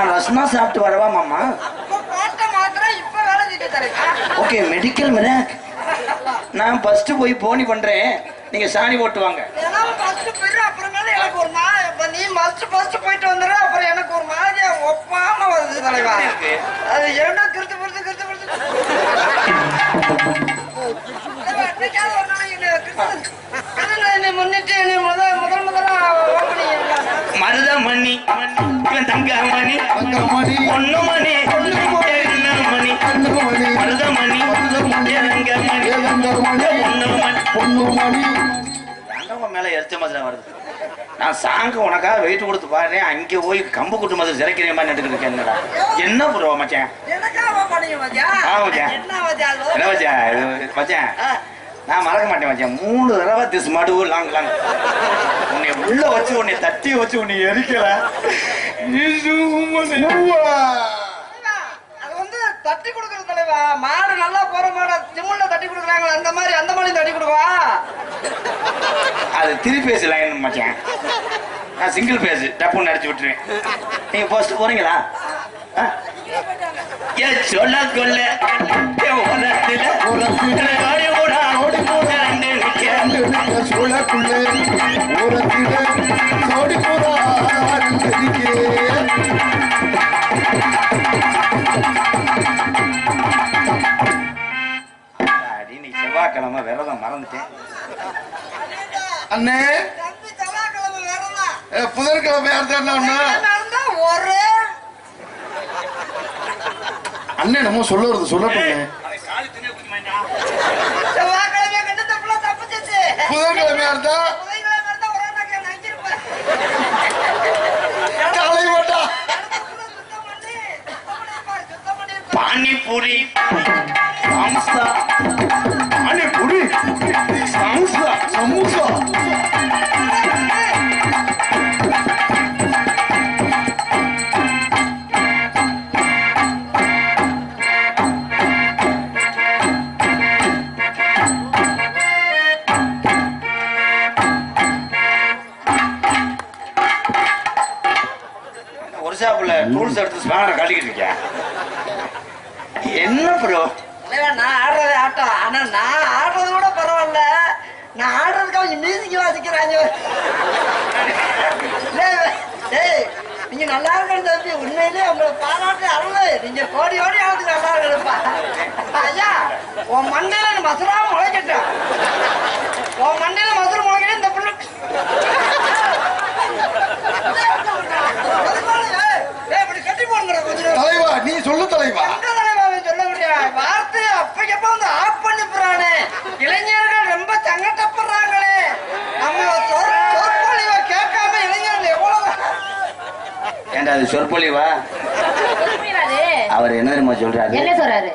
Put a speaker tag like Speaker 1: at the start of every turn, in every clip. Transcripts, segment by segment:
Speaker 1: நான் ரஸ்னா சாப்பிட்டு வரவா மாமா?
Speaker 2: அப்ப போட்ட மாத்திரை இப்ப வேலை செஞ்சு தலைவா
Speaker 1: ஓகே மெடிக்கல் மிராக் நான் ஃபர்ஸ்ட் போய் போனி பண்றேன். நீங்க சாணி போட்டு வாங்க.
Speaker 2: நீ ஃபர்ஸ்ட் ஃபர்ஸ்ட் போயிட்டு வந்துரு அப்புறம் எனக்கு ஒரு மாதிரியா ஒப்பாம வருது தலைவா. அது ஏன்டா கிருத்து பிடிச்சு கிருத்து என்னை முன்னிட்டு என்னை முதல் முதல் முதலா ஓப்பனிங்
Speaker 1: மருதமணி. இவன் தங்கமணி.
Speaker 3: தங்கமணி.
Speaker 1: பொண்ணுமணி
Speaker 3: பொன்னுமணி.
Speaker 1: என்னமணி
Speaker 3: கண்ணுமணி.
Speaker 1: மருதமணி.
Speaker 3: மருதமணி.
Speaker 1: ஏலங்கமணி
Speaker 3: ஏலங்கமணி.
Speaker 1: பொண்ணுமணி
Speaker 3: பொண்ணுமணி
Speaker 1: தங்கம மேல எரிச்ச மாதிரி வருது. நான் சாங்க உனக்காக வெயிட் கொடுத்து பாடுறேன். அங்க போய் கம்பு குட்டு மாதிரி சிறைக்கிற மாதிரி நட்டுக்கிட்டு இருக்கேன். என்னடா? என்ன ப்ரோ மச்சான்? ஆ, மச்சான்.
Speaker 2: என்ன
Speaker 1: நான் மறக்க மாட்டேன் மச்சான். மூணு தடவை திஸ் மடு லாங் லாங். உன்னை உள்ள வச்சு உன்னை தட்டி வச்சு உன்னை எரிக்கல.
Speaker 2: அது. வந்து தட்டி கொடுக்குறது தலைவா? மாடு நல்லா போற மாட ஜிம்முல தட்டி கொடுக்குறாங்களே அந்த மாதிரி அந்த மாதிரி தட்டி கொடுவா
Speaker 1: அது திரி பேசு லைன் மச்சான். நான் சிங்கிள் பேசு டப்புன்னு அடிச்சு விட்டுருவேன். நீங்க ஃபர்ஸ்ட் போறீங்களா? ஏ சொல்ல உலகத்துல
Speaker 3: உலகத்துல
Speaker 1: போடா நிக்க
Speaker 3: சோழக்குள்ளே ஓரத்திலே சோடி
Speaker 1: செவ்வாய்க்கிழமை விரதம் மறந்துட்டேன்.
Speaker 3: அண்ணே. புதன்கிழமை யார் தான் அண்ணா?
Speaker 2: இருந்தா ஒரு
Speaker 3: அண்ணே நம்ம சொல்ல வருது
Speaker 2: தப்பிச்சிச்சு
Speaker 3: புதன்கிழமை யார்
Speaker 1: ஷாப்புல எடுத்து ஸ்பேனரை கட்டிக்கிட்டு இருக்கேன் என்ன ப்ரோ
Speaker 2: நான் ஆடுறது ஆட்டம். ஆனா நான் ஆடுறது கூட பரவாயில்ல. நான் ஆடுறதுக்கு அவங்க மியூசிக் வாசிக்கிறாங்க டேய், டேய், நீங்க நல்லா இருக்கணும் தம்பி. உண்மையிலே உங்களை பாராட்டு அருள். நீங்க கோடி கோடி ஆளுக்கு நல்லா இருக்கணும்ப்பா. ஐயா உன் மண்டையில மசுரா முளைக்கட்டும் உன் மண்டையில மசுரம் முளைக்கட்டும் இந்த பிள்ளை ஏய், இப்படி கட்டி போடுங்கடா கொஞ்சம்
Speaker 3: தலைவா நீ சொல்லு தலைவா.
Speaker 2: சொல்ல முடியாது வார்த்தையை அப்பக்கப்ப வந்து ஆஃப் பண்ணி போறானே இளைஞர்கள் ரொம்ப சங்கடப்படுறாங்களே நம்ம சொற்- சொற்பொழிவை கேட்காம இளைஞர்கள் எவ்வளவு
Speaker 1: ஏண்டா அது சொற்பொழிவா. அவர் என்ன தெரியுமா சொல்றாரு?
Speaker 4: என்ன சொல்றாரு?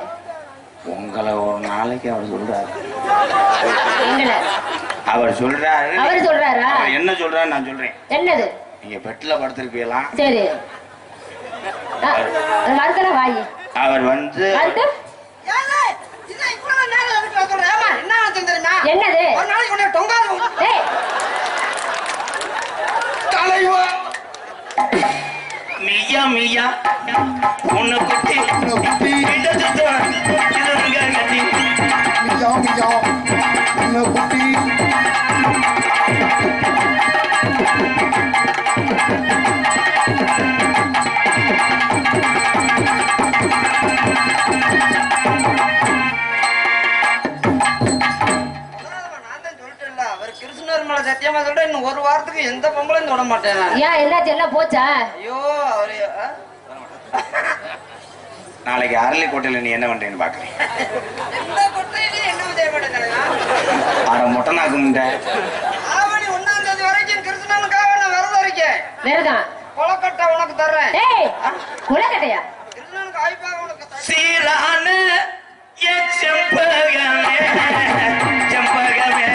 Speaker 1: உங்களை ஒரு நாளைக்கு அவர் சொல்றாரு. அவர் சொல்றாரு.
Speaker 4: அவர் சொல்றாரா?
Speaker 1: என்ன சொல்றாரு நான் சொல்றேன்.
Speaker 4: என்னது?
Speaker 1: நீங்க பெட்ல படுத்திருப்பீங்களாம்
Speaker 4: சரி. மறுக்கல வாயி.
Speaker 1: அவர் வந்து?
Speaker 4: என்னது?
Speaker 2: ஒரு நாளைக்கு உன்னை தொங்காது
Speaker 3: தலைவா.
Speaker 1: மியா மியா. உன்னை குட்டி
Speaker 3: குட்டி.
Speaker 1: கிட்ட சுத்தம் இதுங்க கட்டி
Speaker 3: மியா மியா. உன்னை குட்டி
Speaker 2: மாட்டேன்.
Speaker 4: ஏன் என்னாச்சு எல்லாம் போச்சா?
Speaker 2: ஐயோ அவரு?
Speaker 1: நாளைக்கு அரளிக்கோட்டையில நீ என்ன பண்றேன்னு பாக்குறேன். அட மொட்டை நாக்கு
Speaker 2: ஆவணி ஒண்ணாம் தேதி வரைக்கும் கிருஷ்ணனுக்காக நான் விரதம் இருக்கேன்
Speaker 4: வேறதான்
Speaker 2: கொலக்கட்டை உனக்கு தர்றேன்.
Speaker 4: டேய் குலக்கட்டையா?
Speaker 2: கிருஷ்ணனுக்கு ஆய்ப்பாக உனக்கு.
Speaker 1: சீரான செம்பகமே செம்பகமே.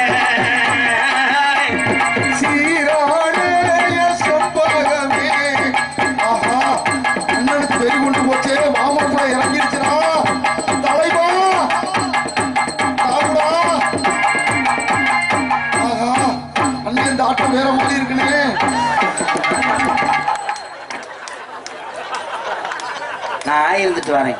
Speaker 1: நான் இருந்துட்டு வரேன்.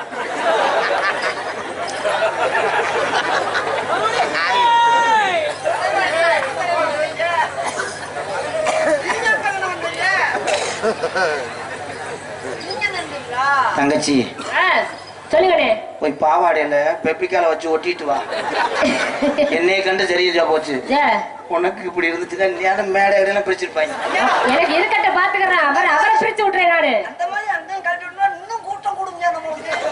Speaker 2: நீங்க எப்ப வந்தீங்க? நீங்க நின்றீங்களா?
Speaker 1: தங்கச்சி
Speaker 4: சொல்லுங்கண்ணே.
Speaker 1: போய் பாவாடையில பெப்பிக்கால வச்சு ஒட்டிட்டு வா. என்னைய கண்டு சரியா போச்சு. உனக்கு இப்படி இருந்துச்சுன்னா மேடை இடையில பிரிச்சிருப்பாங்க?
Speaker 4: எனக்கு இருக்கட்ட பாத்துக்கிறேன். அவர் அவரை பிரிச்சு விட்டுறேன் நானு
Speaker 2: அந்த மாதிரி அங்கேயும் கழட்டி விட்டா இன்னும் கூட்டம் கூடுங்க நம்மளுக்கு.
Speaker 4: ஏய்,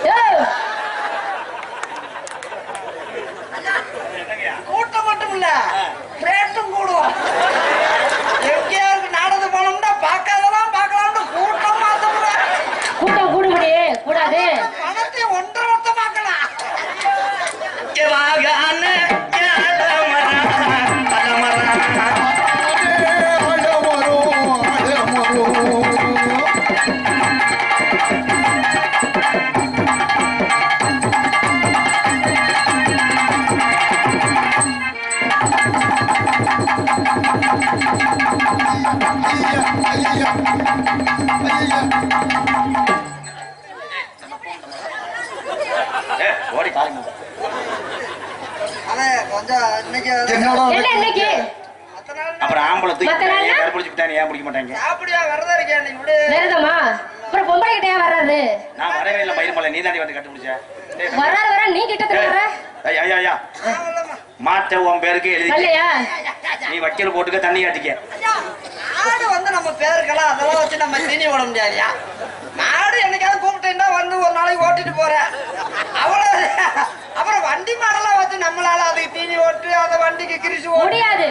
Speaker 2: கூட்டம் மட்டும் இல்ல ரேட்டும் கூடும். மத்த நாள்
Speaker 1: அப்புறம் ஆம்பளை தூக்கி ஏன் பிடிக்க மாட்டாங்க?
Speaker 2: சாப்பிடியா விரதம் இருக்கேன் விடு.
Speaker 4: அப்புறம் பொம்பளை வர்றாரு?
Speaker 1: நான் வரவே இல்லை மயிர்மலை நீ தாண்டி வந்து கண்டுபிடிச்ச.
Speaker 4: வர்றாரு வர நீ கிட்ட
Speaker 1: ஐயா. மாட்டை உன் பேருக்கு எழுதி நீ வக்கீல் போட்டுக்க தண்ணி காட்டிக்க.
Speaker 2: மாடு வந்து நம்ம பேருக்கலாம் அதெல்லாம் வச்சு நம்ம தீனி விட முடியாதுயா? மாடு என்னைக்காவது கூப்பிட்டேன்னா வந்து ஒரு நாளைக்கு ஓட்டிட்டு போறேன். அவ்வளவு. அப்புறம் வண்டி மாடெல்லாம் வச்சு நம்மளால அதுக்கு தீனி ஓட்டு அந்த வண்டிக்கு கிரிசு
Speaker 4: முடியாது.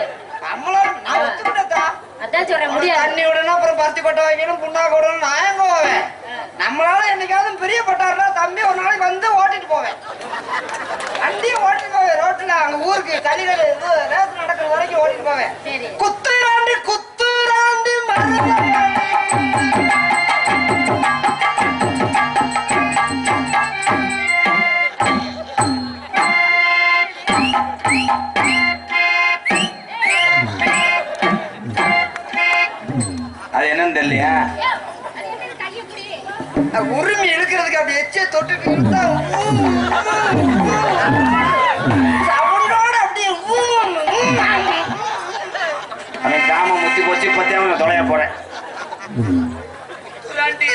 Speaker 2: நம்மளால நான் ஒத்துக்கிட்டதா?
Speaker 4: அதான் சொல்றேன்
Speaker 2: முடியாது
Speaker 4: முடியாது.
Speaker 2: தண்ணி விடணும் அப்புறம் பருத்தி கொட்டை வைக்கணும் புண்ணாக்கு விடணும் நான் எங்க போவேன்? நம்மளால என்னைக்காவது பெரிய பட்டாருனா தம்பி ஒரு நாளைக்கு வந்து ஓட்டிட்டு போவேன்.
Speaker 1: அது என்னன்னு தெரியலையா?
Speaker 2: உரிமை இழுக்கிறதுக்கு அப்படி எச்ச தொட்டுட்டு இருந்தா
Speaker 1: காம முத்தி போச்சு பத்தி அவன் தொலைய போறேன்.
Speaker 2: குத்துராண்டி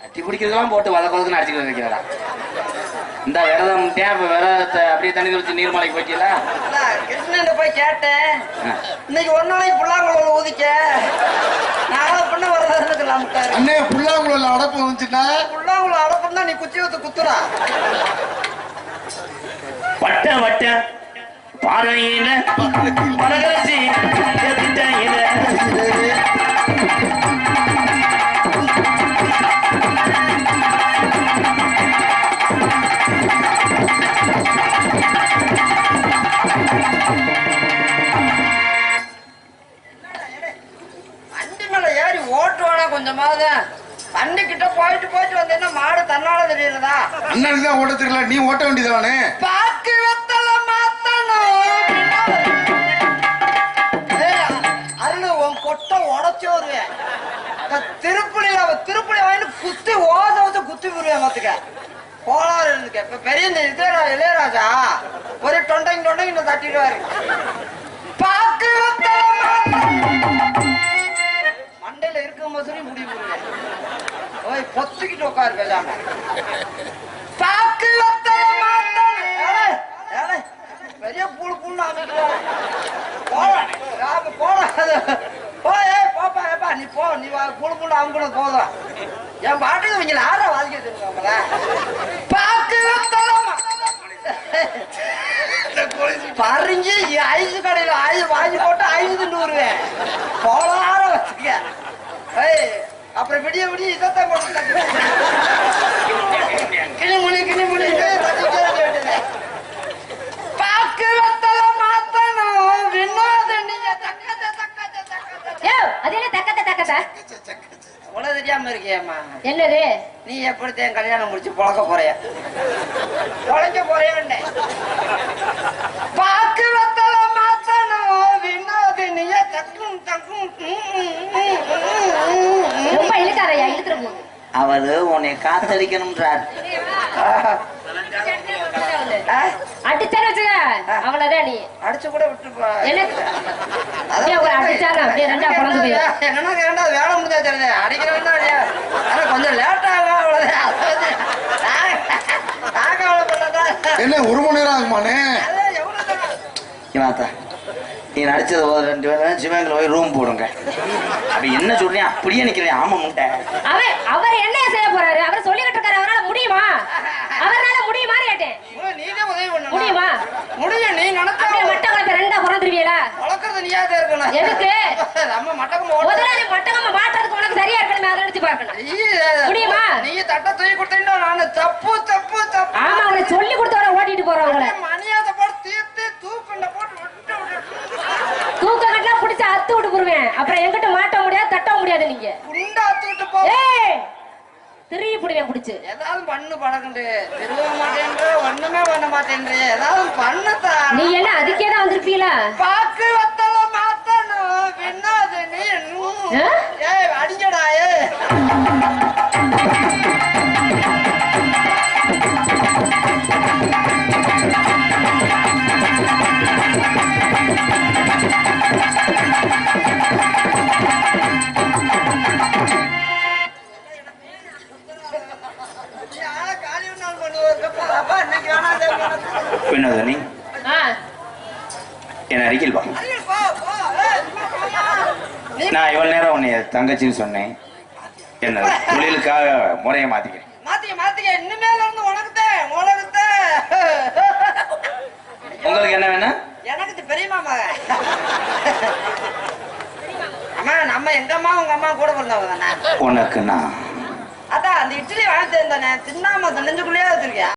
Speaker 1: கட்டி பிடிக்கிறதெல்லாம் போட்டு வத கொதக்குன்னு அடிச்சுட்டு வைக்கிறடா இந்த விரதம் இப்ப விரதத்தை அப்படியே தண்ணி தெளிச்சு நீர்மலைக்கு போயிட்டீங்களா?
Speaker 2: அதான், கிருஷ்ணன்ட்ட போய் கேட்டேன். இன்னைக்கு ஒரு நாளைக்கு புல்லாங்குழல் ஊதிக்க. நாளை பண்ண வரதா இருந்துக்கலாம்ட்டாரு
Speaker 3: அண்ணே புல்லாங்குழல் அடப்பு வந்துச்சுன்னா
Speaker 2: புல்லாங்குழல் அடப்பம் நீ குச்சி ஊத்து குத்துறா
Speaker 1: வட்ட வட்ட. பாறையில பரகரசி எதிர்த்தையில
Speaker 2: கொஞ்சமாவது வண்டி கிட்ட போயிட்டு போயிட்டு வந்தேன்னா மாடு தன்னால தெரியுறதா?
Speaker 3: அண்ணனுக்கு தான் ஓட்ட தெரியல நீ ஓட்ட வேண்டியதானே
Speaker 2: பாக்கு வெத்தல மாத்தணும். அருளு உன் கொட்டை உடச்சு வருவேன். திருப்பணியில திருப்பணி வாங்கிட்டு குத்தி ஓத வச்சு குத்தி விடுவேன் பாத்துக்க கோளாறு இருந்துக்க இப்ப பெரிய இளையராஜா ஒரு தொண்டைங்க தொண்டைங்க தட்டிடுவாரு. பாக்கு உட்காரு பேசாம பெரிய புழு புண்ணு அமைக்கிறாரு போப்பா ஏப்பா நீ போ நீ வா புழு புண்ணு அமுக்கணும் போதும். என் பாட்டுக்கு இவங்க ஆற வாதிக்க தெரியுங்களா பாக்கு வெத்தல பறிஞ்சு ஐஸ் கடையில ஐஸ் வாங்கி போட்டு ஐஸ் தின்னு வருவேன் போலார வச்சுக்க ஏய் அப்புறம் விடிய விடிய இதைத்தான் போட்டு தட்டுவேன். கிளிமுனி கிளிமுனி தட்டிட்டே இருக்க வேண்டியது. பாக்கு வெத்தல மாத்தணும் வினோதினிய தக்கத தக்கத தக்கத
Speaker 4: யோ அது என்ன தக்கத்த தக்கத்த
Speaker 2: உனக்கு தெரியாம இருக்கியம்மா
Speaker 4: என்னது
Speaker 2: நீ எப்படி என் கல்யாணம் முடிச்சு பொழக்க போறிய பொழைக்க போறியன்னே
Speaker 4: ரொம்ப இழுக்காதையா இழுத்துற போகுது
Speaker 1: அவரு உன்னை காத்தடிக்கணும்ன்றார்.
Speaker 4: அடிச்சாரு வச்சுக்க அவ்வளவுதான் நீ.
Speaker 2: அடிச்சு கூட விட்டு போ
Speaker 4: என்ன? அப்படியே ரெண்டா பிறந்து போயிடும்.
Speaker 2: என்னன்னா வேலை முடிஞ்சா இல்லையா? ஆனா கொஞ்சம் லேட் ஆகும் அவ்வளவுதான்.
Speaker 3: என்ன ஒரு மணி நேரம் ஆகுமானே?
Speaker 1: இவாத்தா நீ நடிச்சது ஒரு ரெண்டு பேரும் சிவங்கில் போய் ரூம் போடுங்க. அப்ப என்ன சொல்றேன் அப்படியே நிக்கிறேன் ஆமா முட்டை.
Speaker 4: அவர் அவர் என்ன செய்ய போறாரு? அவர் சொல்லிக்கிட்டு இருக்காரு அவரால முடியுமா? அவரால முடியுமான்னு கேட்டேன்.
Speaker 2: நீனே உதவி பண்ணணும்
Speaker 4: முடியுமா?
Speaker 2: முடியும் நீ நினைச்சா
Speaker 4: அப்படியே மட்டை குழப்ப ரெண்டா பிறந்துருவீங்களா
Speaker 2: வளர்க்கறது நீயாதான் இருக்கணும்.
Speaker 4: எதுக்கு?
Speaker 2: நம்ம மட்டகம்
Speaker 4: முதலாளி மட்டகம் மாட்டுறதுக்கு உனக்கு சரியா இருக்கணும் அதை நினைச்சு பார்க்கணும். முடியுமா?
Speaker 2: நீ தட்ட தூக்கி கொடுத்தீங்கன்னா நானு தப்பு தப்பு தப்பு.
Speaker 4: ஆமா அவனை சொல்லி கொடுத்தவரை ஓட்டிட்டு போறவங்கள
Speaker 2: மணியாத போட்டு தீர்த்து தூக்குண்ட போட்டு விட்டு விட்டு
Speaker 4: தூக்க கட்டினா பிடிச்சு அத்து விட்டு போடுவேன் அப்புறம் எங்கிட்ட மாட்ட முடியாது தட்ட முடியாது நீங்க.
Speaker 2: குண்டா தூக்கிட்டு போ.
Speaker 4: திரும்பி போடுவேன் பிடிச்சு
Speaker 2: ஏதாவது பண்ணு பழகுண்டு. திரும்ப மாட்டேன்ற ஒண்ணுமே பண்ண மாட்டேன்ற. ஏதாவது பண்ணுதா
Speaker 4: நீ என்ன அதுக்கே தான் வந்திருப்பீங்களா
Speaker 2: பாக்கு வத்தல மாத்தணும். பின்னாது நீ
Speaker 1: நான் இவ்வளவு நேரம் உன்னை தங்கச்சின்னு சொன்னேன். என்ன தொழிலுக்காக முறையை மாத்திக்கிறேன்
Speaker 2: மாத்திக்க மாத்திக்க இனிமேல இருந்து உனக்குத்தேன் உனக்குத்தேன்
Speaker 1: உங்களுக்கு என்ன வேணும்?
Speaker 2: எனக்கு இது பெரியம்மா மகன். அம்மா நம்ம எங்க அம்மா உங்க அம்மா கூட பிறந்தவங்க தானே?
Speaker 1: உனக்கு நான்
Speaker 2: அதான் அந்த இட்லி வாங்கி தானே தின்னாம நெஞ்சுக்குள்ளேயே வச்சிருக்கியா?